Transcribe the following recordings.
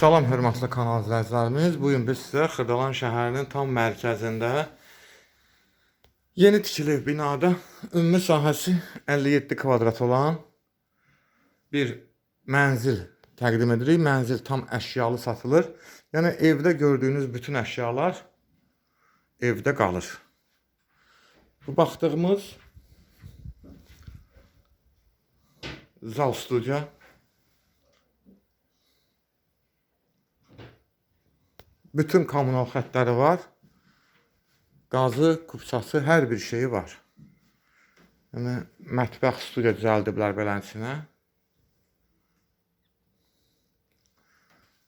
Salam hörmətli kanal izləyicilərimiz. Bu gün biz sizə Xırdalan şəhərinin tam mərkəzində yeni tikili binada ümumi sahəsi 57 kvadrat olan bir mənzil təqdim edirik. Mənzil tam əşyalı satılır. Yəni evdə gördüyünüz bütün əşyalar evdə qalır. Bu baxdığımız zal studiya Bütün kommunal xətləri var. Qazı, kupçası, hər bir şeyi var. Yəni mətbəx studiya düzəldiblər beləsinə.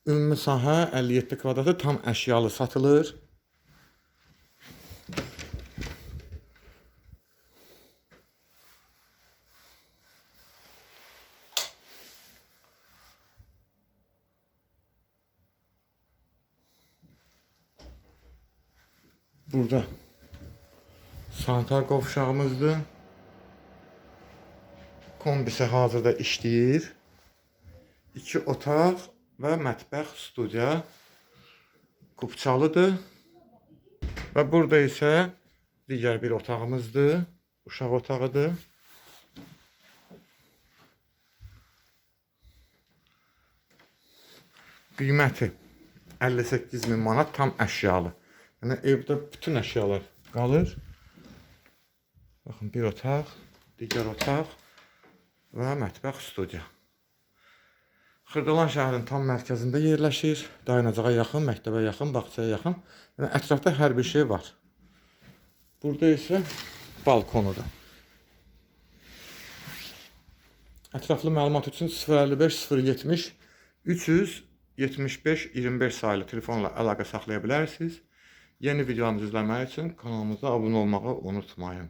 Ümumi sahə 57 kvadratı tam əşyalı satılır. Burada sanitar qovşağımızdır. Kombisi hazırda işləyir. İki otaq və mətbəx studiya kupçalıdır. Və burada isə digər bir otağımızdır. Uşaq otağıdır. Qiyməti 58 min manat tam əşyalı. Yəni evdə bütün əşyalar qalır. Baxın bir otaq, digər otaq və mətbəx studiya. Xırdalan şəhərinin tam mərkəzində yerləşir. Dayanacağa yaxın, məktəbə yaxın, bağçaya yaxın. Yəni ətrafda hər bir şey var. Burada isə balkonudur. Ətraflı məlumat üçün 055 070 375 25 sayılı telefonla əlaqə saxlaya bilərsiniz. Yeni videolarımızı izləmək üçün kanalımıza abunə olmağı unutmayın.